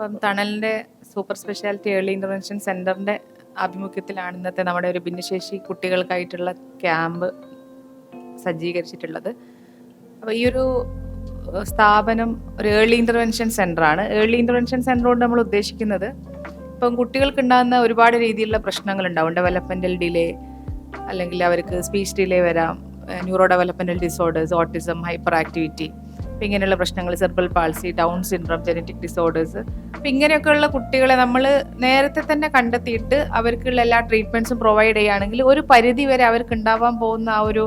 അപ്പം തണലിന്റെ super speciality early intervention സെന്ററിന്റെ ആഭിമുഖ്യത്തിലാണ് ഇന്നത്തെ നമ്മുടെ ഒരു ഭിന്നശേഷി കുട്ടികൾക്കായിട്ടുള്ള ക്യാമ്പ് സജ്ജീകരിച്ചിട്ടുള്ളത്. അപ്പോൾ ഈ ഒരു സ്ഥാപനം ഒരു ഏർലി ഇന്റർവെൻഷൻ സെന്ററാണ്. ഏർലി ഇന്റർവെൻഷൻ സെന്റർ കൊണ്ട് നമ്മൾ ഉദ്ദേശിക്കുന്നത് ഇപ്പം കുട്ടികൾക്ക് ഉണ്ടാകുന്ന ഒരുപാട് രീതിയിലുള്ള പ്രശ്നങ്ങൾ ഉണ്ടാവും ഡെവലപ്മെന്റൽ ഡിലേ അല്ലെങ്കിൽ അവർക്ക് സ്പീച്ച് ഡിലേ വരാം neuro developmental disorders autism hyper activity അപ്പം ഇങ്ങനെയുള്ള പ്രശ്നങ്ങൾ cerebral palsy Down syndrome genetic disorders. അപ്പം ഇങ്ങനെയൊക്കെയുള്ള കുട്ടികളെ നമ്മൾ നേരത്തെ തന്നെ കണ്ടെത്തിയിട്ട് അവർക്കുള്ള എല്ലാ ട്രീറ്റ്മെന്റ്സും പ്രൊവൈഡ് ചെയ്യുകയാണെങ്കിൽ ഒരു പരിധി വരെ അവർക്ക് ഉണ്ടാവാൻ പോകുന്ന ആ ഒരു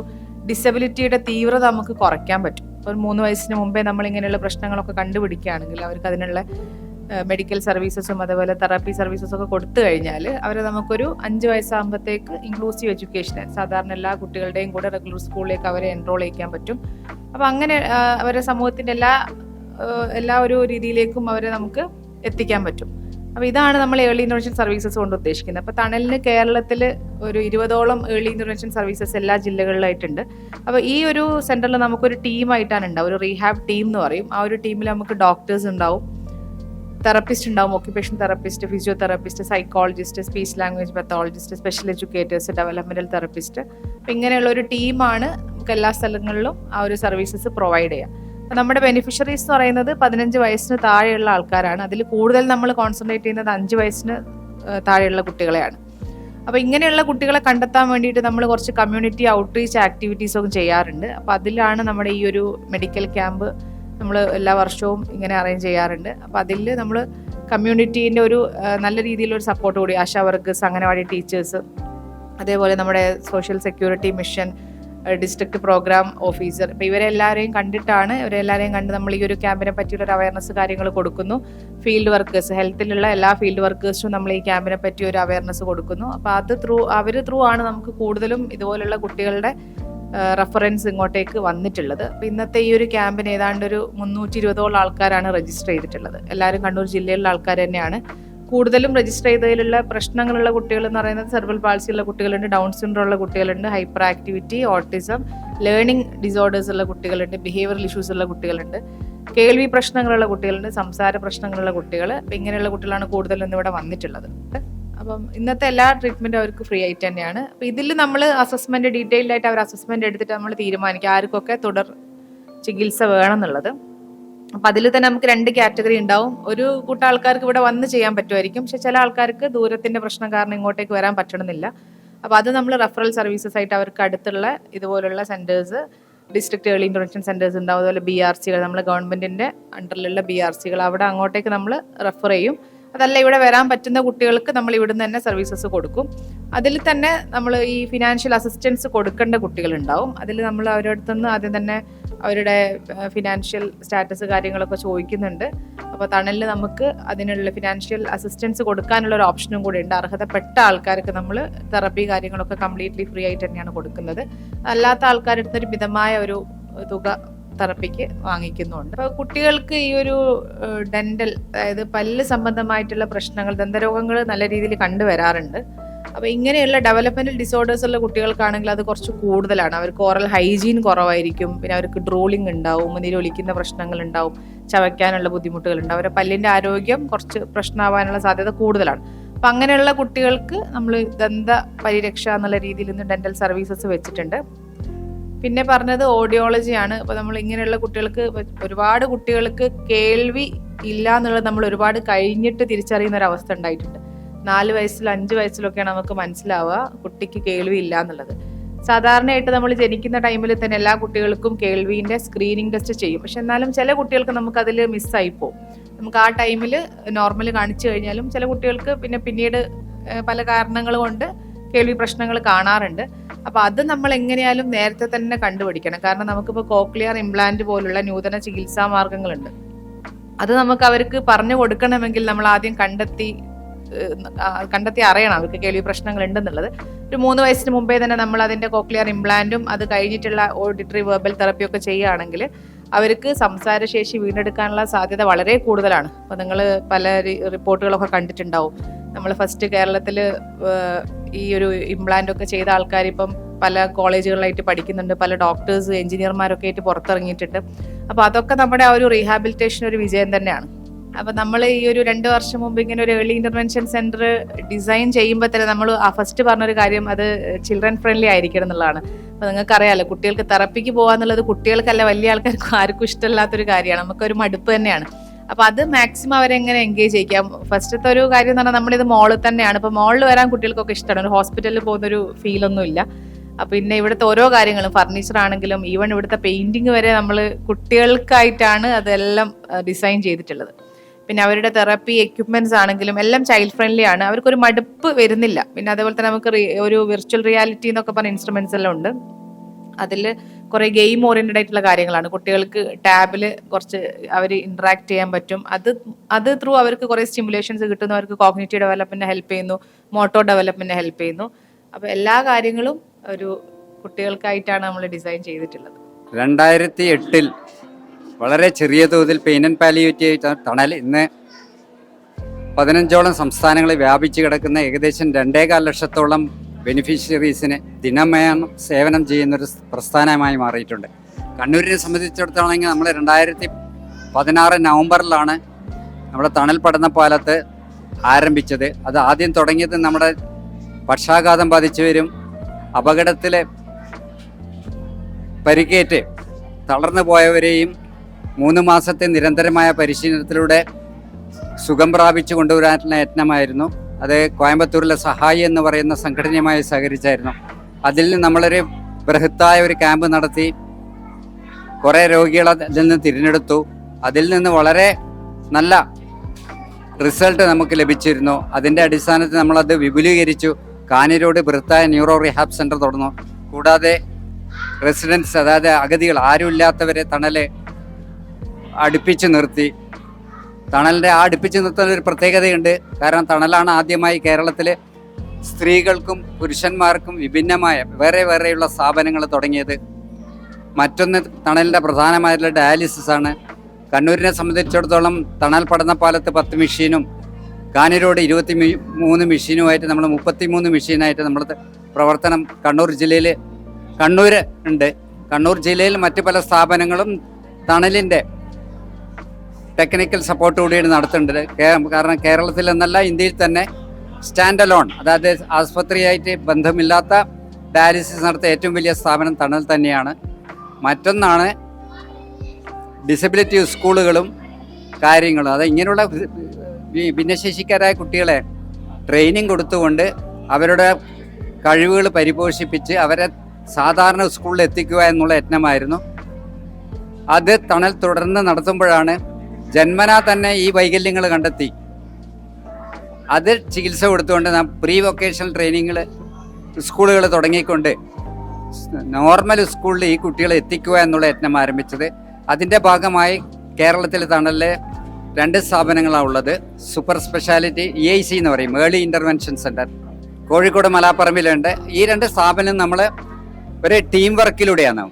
ഡിസബിലിറ്റിയുടെ തീവ്രത നമുക്ക് കുറയ്ക്കാൻ പറ്റും. ഒരു മൂന്ന് വയസ്സിന് മുമ്പേ നമ്മൾ ഇങ്ങനെയുള്ള പ്രശ്നങ്ങളൊക്കെ കണ്ടുപിടിക്കുകയാണെങ്കിൽ അവർക്ക് അതിനുള്ള മെഡിക്കൽ സർവീസസും അതുപോലെ തെറാപ്പി സർവീസസും ഒക്കെ കൊടുത്തു കഴിഞ്ഞാൽ അവരെ നമുക്കൊരു അഞ്ച് വയസ്സാകുമ്പോഴത്തേക്ക് ഇൻക്ലൂസീവ് എഡ്യൂക്കേഷൻ സാധാരണ എല്ലാ കുട്ടികളുടെയും കൂടെ റെഗുലർ സ്കൂളിലേക്ക് അവരെ എൻറോൾ ചെയ്യിക്കാൻ പറ്റും. അപ്പം അങ്ങനെ അവരെ സമൂഹത്തിന്റെ എല്ലാ എല്ലാ ഒരു രീതിയിലേക്കും അവരെ നമുക്ക് എത്തിക്കാൻ പറ്റും. അപ്പോൾ ഇതാണ് നമ്മൾ ഏർലി ഇന്റർവെൻഷൻ സർവീസസ് കൊണ്ട് ഉദ്ദേശിക്കുന്നത്. അപ്പോൾ തണലിന് കേരളത്തിൽ ഒരു ഇരുപതോളം ഏർലി ഇന്റർവെൻഷൻ സർവീസസ് എല്ലാ ജില്ലകളിലായിട്ടുണ്ട്. അപ്പോൾ ഈ ഒരു സെന്ററിൽ നമുക്കൊരു ടീമായിട്ടാണ് ഉണ്ടാവും ഒരു റീഹാബ് ടീം എന്ന് പറയും. ആ ഒരു ടീമിൽ നമുക്ക് ഡോക്ടേഴ്സ് ഉണ്ടാവും. തെറപ്പിസ്റ്റ് ഉണ്ടാവും. Occupation therapist physiotherapist psychologist speech language pathologist special educators developmental therapist ഇങ്ങനെയുള്ള ഒരു ടീമാണ് നമുക്ക് എല്ലാ സ്ഥലങ്ങളിലും ആ ഒരു സർവീസസ് പ്രൊവൈഡ് ചെയ്യാം. നമ്മുടെ ബെനിഫിഷ്യറീസ് എന്ന് പറയുന്നത് പതിനഞ്ച് വയസ്സിന് താഴെയുള്ള ആൾക്കാരാണ്. അതിൽ കൂടുതൽ നമ്മൾ കോൺസെൻട്രേറ്റ് ചെയ്യുന്നത് അഞ്ച് വയസ്സിന് താഴെയുള്ള കുട്ടികളെയാണ്. അപ്പോൾ ഇങ്ങനെയുള്ള കുട്ടികളെ കണ്ടെത്താൻ വേണ്ടിയിട്ട് നമ്മൾ കുറച്ച് കമ്മ്യൂണിറ്റി ഔട്ട്റീച്ച് ആക്ടിവിറ്റീസ് ഒക്കെ ചെയ്യാറുണ്ട്. അപ്പോൾ അതിലാണ് നമ്മുടെ ഈ ഒരു മെഡിക്കൽ ക്യാമ്പ് നമ്മൾ എല്ലാ വർഷവും ഇങ്ങനെ അറേഞ്ച് ചെയ്യാറുണ്ട്. അപ്പോൾ അതിൽ നമ്മൾ കമ്മ്യൂണിറ്റീന്റെ ഒരു നല്ല രീതിയിലൊരു സപ്പോർട്ട് കൂടി ആശാ വർക്കേഴ്സ് അംഗനവാടി ടീച്ചേഴ്സ് അതേപോലെ നമ്മുടെ social security mission district programme officer ഇപ്പോൾ ഇവരെ എല്ലാവരെയും കണ്ടിട്ടാണ് ഇവരെ എല്ലാവരെയും കണ്ട് നമ്മൾ ഈ ഒരു ക്യാമ്പിനെ പറ്റിയുള്ള ഒരു അവയർനെസ് കാര്യങ്ങൾ കൊടുക്കുന്നു. ഫീൽഡ് വർക്കേഴ്സ് ഹെൽത്തിലുള്ള എല്ലാ ഫീൽഡ് വർക്കേഴ്സും നമ്മൾ ഈ ക്യാമ്പിനെ പറ്റി ഒരു അവയർനെസ് കൊടുക്കുന്നു. അപ്പോൾ അത് ത്രൂ അവർ ത്രൂ ആണ് നമുക്ക് കൂടുതലും ഇതുപോലുള്ള കുട്ടികളുടെ റെഫറൻസ് ഇങ്ങോട്ടേക്ക് വന്നിട്ടുള്ളത്. അപ്പോൾ ഇന്നത്തെ ഈ ഒരു ക്യാമ്പിന് ഏതാണ്ട് ഒരു മുന്നൂറ്റി ഇരുപതോളം ആൾക്കാരാണ് രജിസ്റ്റർ ചെയ്തിട്ടുള്ളത്. എല്ലാവരും കണ്ണൂർ ജില്ലയിലുള്ള ആൾക്കാർ തന്നെയാണ്. കൂടുതലും രജിസ്റ്റർ ചെയ്തതിലുള്ള പ്രശ്നങ്ങളുള്ള കുട്ടികൾ എന്ന് പറയുന്നത് സെർബൽ പാൾസി ഉള്ള കുട്ടികളുണ്ട് ഡൗൺ സിൻഡ്രോം ഉള്ള കുട്ടികളുണ്ട് hyper activity autism learning disorders ഉള്ള കുട്ടികളുണ്ട് ബിഹേവിയറൽ ഇഷ്യൂസ് ഉള്ള കുട്ടികളുണ്ട് കേൾവി പ്രശ്നങ്ങളുള്ള കുട്ടികളുണ്ട് സംസാര പ്രശ്നങ്ങളുള്ള കുട്ടികൾ ഇങ്ങനെയുള്ള കുട്ടികളാണ് കൂടുതലും ഇന്നിവിടെ വന്നിട്ടുള്ളത്. അപ്പം ഇന്നത്തെ എല്ലാ ട്രീറ്റ്മെന്റും അവർക്ക് ഫ്രീ ആയിട്ട് തന്നെയാണ്. അപ്പം ഇതിൽ നമ്മൾ അസസ്മെന്റ് ഡീറ്റെയിൽഡ് ആയിട്ട് അവർ അസസ്മെന്റ് എടുത്തിട്ട് നമ്മൾ തീരുമാനിക്കുക ആർക്കൊക്കെ തുടർ ചികിത്സ വേണമെന്നുള്ളത് അപ്പം അതിൽ തന്നെ നമുക്ക് രണ്ട് കാറ്റഗറി ഉണ്ടാവും. ഒരു കൂട്ടം ആൾക്കാർക്ക് ഇവിടെ വന്ന് ചെയ്യാൻ പറ്റുമായിരിക്കും. പക്ഷെ ചില ആൾക്കാർക്ക് ദൂരത്തിന്റെ പ്രശ്നം കാരണം ഇങ്ങോട്ടേക്ക് വരാൻ പറ്റണമെന്നില്ല അപ്പോൾ അത് നമ്മൾ റെഫറൽ സർവീസസ് ആയിട്ട് അവർക്ക് അടുത്തുള്ള ഇതുപോലുള്ള centres district early intervention centres ഉണ്ടാവും. അതുപോലെ ബി ആർ സികൾ നമ്മൾ ഗവൺമെന്റിന്റെ അണ്ടറിലുള്ള ബി ആർ സികൾ അവിടെ അങ്ങോട്ടേക്ക് നമ്മൾ റെഫർ ചെയ്യും. അതല്ല ഇവിടെ വരാൻ പറ്റുന്ന കുട്ടികൾക്ക് നമ്മൾ ഇവിടുന്ന് തന്നെ സർവീസസ് കൊടുക്കും. അതിൽ തന്നെ നമ്മൾ ഈ ഫിനാൻഷ്യൽ അസിസ്റ്റൻസ് കൊടുക്കേണ്ട കുട്ടികളുണ്ടാവും. അതിൽ നമ്മൾ അവരുടെ അടുത്തുനിന്ന് ആദ്യം തന്നെ അവരുടെ ഫിനാൻഷ്യൽ സ്റ്റാറ്റസ് കാര്യങ്ങളൊക്കെ ചോദിക്കുന്നുണ്ട്. അപ്പോൾ തണലിൽ നമുക്ക് അതിനുള്ള ഫിനാൻഷ്യൽ അസിസ്റ്റൻസ് കൊടുക്കാനുള്ള ഒരു ഓപ്ഷനും കൂടി ഉണ്ട്. അർഹതപ്പെട്ട ആൾക്കാർക്ക് നമ്മൾ തെറപ്പി കാര്യങ്ങളൊക്കെ കംപ്ലീറ്റ്ലി ഫ്രീ ആയിട്ട് തന്നെയാണ് കൊടുക്കുന്നത്. അല്ലാത്ത ആൾക്കാരുടെ ഒരു മിതമായ ഒരു തുക തെറപ്പിക്ക് വാങ്ങിക്കുന്നുണ്ട്. അപ്പോൾ കുട്ടികൾക്ക് ഈ ഒരു ഡെന്റൽ അതായത് പല്ല് സംബന്ധമായിട്ടുള്ള പ്രശ്നങ്ങൾ ദന്തരോഗങ്ങൾ നല്ല രീതിയിൽ കണ്ടുവരാറുണ്ട്. അപ്പോൾ ഇങ്ങനെയുള്ള ഡെവലപ്മെന്റൽ ഡിസോർഡേഴ്സ് ഉള്ള കുട്ടികൾക്കാണെങ്കിൽ അത് കുറച്ച് കൂടുതലാണ്. അവർക്ക് ഓറൽ ഹൈജീൻ കുറവായിരിക്കും. പിന്നെ അവർക്ക് ഡ്രോളിംഗ് ഉണ്ടാവും. മുന്നിൽ ഒലിക്കുന്ന പ്രശ്നങ്ങൾ ഉണ്ടാവും. ചവയ്ക്കാനുള്ള ബുദ്ധിമുട്ടുകളുണ്ട് അവരുടെ പല്ലിന്റെ ആരോഗ്യം കുറച്ച് പ്രശ്നമാവാനുള്ള സാധ്യത കൂടുതലാണ്. അപ്പം അങ്ങനെയുള്ള കുട്ടികൾക്ക് നമ്മൾ ദന്ത പരിരക്ഷ എന്നുള്ള രീതിയിൽ ഇന്ന് ഡെന്റൽ സർവീസസ് വെച്ചിട്ടുണ്ട്. പിന്നെ പറഞ്ഞത് ഓഡിയോളജിയാണ് അപ്പോൾ നമ്മൾ ഇങ്ങനെയുള്ള കുട്ടികൾക്ക് ഒരുപാട് കുട്ടികൾക്ക് കേൾവി ഇല്ല എന്നുള്ളത് നമ്മൾ ഒരുപാട് കഴിഞ്ഞിട്ട് തിരിച്ചറിയുന്ന ഒരു അവസ്ഥ ഉണ്ടായിട്ടുണ്ട്. നാല് വയസ്സിൽ അഞ്ച് വയസ്സിലൊക്കെയാണ് നമുക്ക് മനസ്സിലാവുക. കുട്ടിക്ക് കേൾവി ഇല്ല എന്നുള്ളത്. സാധാരണയായിട്ട് നമ്മൾ ജനിക്കുന്ന ടൈമിൽ തന്നെ എല്ലാ കുട്ടികൾക്കും കേൾവിന്റെ സ്ക്രീനിങ് ടെസ്റ്റ് ചെയ്യും. പക്ഷെ എന്നാലും ചില കുട്ടികൾക്ക് നമുക്ക് അതിൽ മിസ്സായി പോകും നമുക്ക് ആ ടൈമിൽ നോർമൽ കാണിച്ചു കഴിഞ്ഞാലും ചില കുട്ടികൾക്ക് പിന്നെ പിന്നീട് പല കാരണങ്ങൾ കൊണ്ട് കേൾവി പ്രശ്നങ്ങൾ കാണാറുണ്ട്. അപ്പൊ അത് നമ്മൾ എങ്ങനെയാലും നേരത്തെ തന്നെ കണ്ടുപിടിക്കണം. കാരണം നമുക്കിപ്പോൾ കോക്ലിയർ ഇംപ്ലാന്റ് പോലുള്ള നൂതന ചികിത്സാ മാർഗങ്ങളുണ്ട്. അത് നമുക്ക് അവർക്ക് പറഞ്ഞു കൊടുക്കണമെങ്കിൽ നമ്മൾ ആദ്യം കണ്ടെത്തി കണ്ടെത്തി അറിയണം. അവർക്ക് കേൾവി പ്രശ്നങ്ങൾ ഉണ്ടെന്നുള്ളത് ഒരു മൂന്ന് വയസ്സിന് മുമ്പേ തന്നെ നമ്മൾ അതിന്റെ കോക്ലിയർ ഇംപ്ലാന്റും അത് കഴിഞ്ഞിട്ടുള്ള ഓഡിറ്ററി വെർബൽ തെറപ്പി ഒക്കെ ചെയ്യുകയാണെങ്കിൽ അവർക്ക് സംസാരശേഷി വീണ്ടെടുക്കാനുള്ള സാധ്യത വളരെ കൂടുതലാണ്. അപ്പോൾ നിങ്ങൾ പല റിപ്പോർട്ടുകളൊക്കെ കണ്ടിട്ടുണ്ടാവും. നമ്മൾ ഫസ്റ്റ് കേരളത്തിൽ ഈ ഒരു ഇംപ്ലാന്റ് ഒക്കെ ചെയ്ത ആൾക്കാർ ഇപ്പം പല കോളേജുകളിലായിട്ട് പഠിക്കുന്നുണ്ട്. പല ഡോക്ടേഴ്സ് എഞ്ചിനീയർമാരൊക്കെ ആയിട്ട് പുറത്തിറങ്ങിയിട്ടുണ്ട്. അപ്പോൾ അതൊക്കെ നമ്മുടെ ആ ഒരു റീഹാബിലിറ്റേഷൻ ഒരു വിജയം തന്നെയാണ്. അപ്പൊ നമ്മൾ ഈ ഒരു രണ്ട് വർഷം മുമ്പ് ഇങ്ങനെ ഒരു ഏർലി ഇന്റർവെൻഷൻ സെന്റർ ഡിസൈൻ ചെയ്യുമ്പോൾ തന്നെ നമ്മൾ ആ ഫസ്റ്റ് പറഞ്ഞൊരു കാര്യം അത് ചിൽഡ്രൻ ഫ്രണ്ട്ലി ആയിരിക്കണം എന്നുള്ളതാണ്. അപ്പൊ നിങ്ങൾക്ക് അറിയാലോ കുട്ടികൾക്ക് തെറപ്പിക്ക് പോകാന്നുള്ളത് കുട്ടികൾക്കല്ല വലിയ ആൾക്കാർക്കും ആർക്കും ഇഷ്ടമില്ലാത്തൊരു കാര്യമാണ്. നമുക്ക് ഒരു മടുപ്പ് തന്നെയാണ്. അപ്പൊ അത് മാക്സിമം അവരെ എങ്ങനെ എൻഗേജ് ചെയ്യിക്കാം? ഫസ്റ്റത്തെ ഒരു കാര്യം എന്ന് പറഞ്ഞാൽ നമ്മളിത് മോളിൽ തന്നെയാണ്. ഇപ്പൊ മോളിൽ വരാൻ കുട്ടികൾക്കൊക്കെ ഇഷ്ടമാണ്. ഒരു ഹോസ്പിറ്റലിൽ പോകുന്ന ഒരു ഒന്നും ഇല്ല. അപ്പൊ പിന്നെ ഇവിടുത്തെ ഓരോ കാര്യങ്ങളും ഫർണിച്ചർ ആണെങ്കിലും ഈവൻ ഇവിടുത്തെ പെയിന്റിങ് വരെ നമ്മൾ കുട്ടികൾക്കായിട്ടാണ് അതെല്ലാം ഡിസൈൻ ചെയ്തിട്ടുള്ളത്. പിന്നെ അവരുടെ തെറപ്പി എക്യുപ്മെന്റ്സ് ആണെങ്കിലും എല്ലാം ചൈൽഡ് ഫ്രണ്ട്ലി ആണ്. അവർക്കൊരു മടുപ്പ് വരുന്നില്ല. പിന്നെ അതേപോലെ തന്നെ നമുക്ക് ഒരു വിർച്വൽ റിയാലിറ്റി എന്നൊക്കെ പറഞ്ഞ ഇൻസ്ട്രുമെന്റ്സ് എല്ലാം ഉണ്ട്. അതിൽ കുറേ ഗെയിം ഓറിയന്റഡ് ആയിട്ടുള്ള കാര്യങ്ങളാണ്. കുട്ടികൾക്ക് ടാബിൽ കുറച്ച് അവർ ഇന്ററാക്ട് ചെയ്യാൻ പറ്റും. അത് അത് ത്രൂ അവർക്ക് കുറേ സ്റ്റിമുലേഷൻസ് കിട്ടുന്നു. അവർക്ക് കോഗ്നേറ്റീവ് ഡെവലപ്മെന്റ് ഹെൽപ്പ് ചെയ്യുന്നു. മോട്ടോ ഡെവലപ്മെന്റ് ഹെൽപ്പ് ചെയ്യുന്നു. അപ്പോൾ എല്ലാ കാര്യങ്ങളും ഒരു കുട്ടികൾക്കായിട്ടാണ് നമ്മൾ ഡിസൈൻ ചെയ്തിട്ടുള്ളത്. രണ്ടായിരത്തി എട്ടിൽ വളരെ ചെറിയ തോതിൽ പെയിൻ ആൻഡ് പാലിയേറ്റീവ് തണൽ. ഇന്ന് പതിനഞ്ചോളം സംസ്ഥാനങ്ങളിൽ വ്യാപിച്ചു കിടക്കുന്ന ഏകദേശം രണ്ടേകാൽ ലക്ഷത്തോളം ബെനിഫിഷ്യറീസിന് ദിനമേണം സേവനം ചെയ്യുന്നൊരു പ്രസ്ഥാനമായി മാറിയിട്ടുണ്ട്. കണ്ണൂരിനെ സംബന്ധിച്ചിടത്താണെങ്കിൽ നമ്മൾ രണ്ടായിരത്തി പതിനാറ് നവംബറിലാണ് നമ്മുടെ തണൽ പഠനപാലത്ത് ആരംഭിച്ചത്. അത് ആദ്യം തുടങ്ങിയത് നമ്മുടെ പക്ഷാഘാതം ബാധിച്ചവരും അപകടത്തിൽ പരിക്കേറ്റ് തളർന്നു പോയവരെയും മൂന്ന് മാസത്തെ നിരന്തരമായ പരിശീലനത്തിലൂടെ സുഖം പ്രാപിച്ചു കൊണ്ടുവരാനുള്ള യത്നമായിരുന്നു. അത് കോയമ്പത്തൂരിലെ സഹായി എന്ന് പറയുന്ന സംഘടനയുമായി സഹകരിച്ചായിരുന്നു. അതിൽ നമ്മളൊരു ബൃഹത്തായ ഒരു ക്യാമ്പ് നടത്തി കുറേ രോഗികളെ അതിൽ നിന്ന് തിരഞ്ഞെടുത്തു. അതിൽ നിന്ന് വളരെ നല്ല റിസൾട്ട് നമുക്ക് ലഭിച്ചിരുന്നു. അതിന്റെ അടിസ്ഥാനത്തിൽ നമ്മളത് വിപുലീകരിച്ചു. കാനിരോട് ബൃഹത്തായ ന്യൂറോ റിഹാബ് സെന്റർ തുടർന്നു. കൂടാതെ റെസിഡൻസ് അതായത് അഗതികൾ ആരുമില്ലാത്തവരെ തണൽ അടുപ്പിച്ച് നിർത്തി. തണലിന്റെ ആ അടുപ്പിച്ച് നിർത്തുന്ന ഒരു പ്രത്യേകതയുണ്ട്. കാരണം തണലാണ് ആദ്യമായി കേരളത്തിൽ സ്ത്രീകൾക്കും പുരുഷന്മാർക്കും വിഭിന്നമായ വേറെ വേറെയുള്ള സ്ഥാപനങ്ങൾ തുടങ്ങിയത്. മറ്റൊന്ന് തണലിന്റെ പ്രധാനമായിട്ടുള്ള ഡയാലിസിസ് ആണ്. കണ്ണൂരിനെ സംബന്ധിച്ചിടത്തോളം തണൽ പഠനപാലത്ത് പത്ത് മെഷീനും കാനിരോട് ഇരുപത്തി മൂന്ന് മെഷീനുമായിട്ട് നമ്മൾ മുപ്പത്തി മൂന്ന് മെഷീനായിട്ട് നമ്മൾ പ്രവർത്തനം കണ്ണൂർ ജില്ലയിൽ കണ്ണൂർ ഉണ്ട്. കണ്ണൂർ ജില്ലയിൽ മറ്റു പല സ്ഥാപനങ്ങളും തണലിന്റെ ടെക്നിക്കൽ സപ്പോർട്ട് കൂടിയാണ് നടത്തേണ്ടത് കാരണം കേരളത്തിൽ എന്നല്ല ഇന്ത്യയിൽ തന്നെ സ്റ്റാൻഡ് അലോൺ അതായത് ആസ്പത്രിയായിട്ട് ബന്ധമില്ലാത്ത ഡയാലിസിസ് നടത്തിയ ഏറ്റവും വലിയ സ്ഥാപനം തണൽ തന്നെയാണ്. മറ്റൊന്നാണ് ഡിസബിലിറ്റി സ്കൂളുകളും കാര്യങ്ങളും. അത് ഇങ്ങനെയുള്ള ഭിന്നശേഷിക്കാരായ കുട്ടികളെ ട്രെയിനിങ് കൊടുത്തുകൊണ്ട് അവരുടെ കഴിവുകൾ പരിപോഷിപ്പിച്ച് അവരെ സാധാരണ സ്കൂളിൽ എത്തിക്കുക എന്നുള്ള യത്നമായിരുന്നു. അത് തണൽ തുടർന്ന് നടത്തുമ്പോഴാണ് ജന്മനാ തന്നെ ഈ വൈകല്യങ്ങൾ കണ്ടെത്തി. അത് ചികിത്സ കൊടുത്തുകൊണ്ട് നാം പ്രീ വൊക്കേഷണൽ ട്രെയിനിങ്ങൾ സ്കൂളുകൾ തുടങ്ങിക്കൊണ്ട് നോർമൽ സ്കൂളിൽ ഈ കുട്ടികളെ എത്തിക്കുക എന്നുള്ള യത്നം ആരംഭിച്ചത്. അതിന്റെ ഭാഗമായി കേരളത്തിൽ തണലിലെ രണ്ട് സ്ഥാപനങ്ങളാണ് ഉള്ളത്. Super speciality E I C എന്ന് പറയും. ഏർലി ഇന്റർവെൻഷൻ സെന്റർ കോഴിക്കോട് മലാപ്പറമ്പിലുണ്ട്. ഈ രണ്ട് സ്ഥാപനം നമ്മൾ ഒരു ടീം വർക്കിലൂടെയാണ്.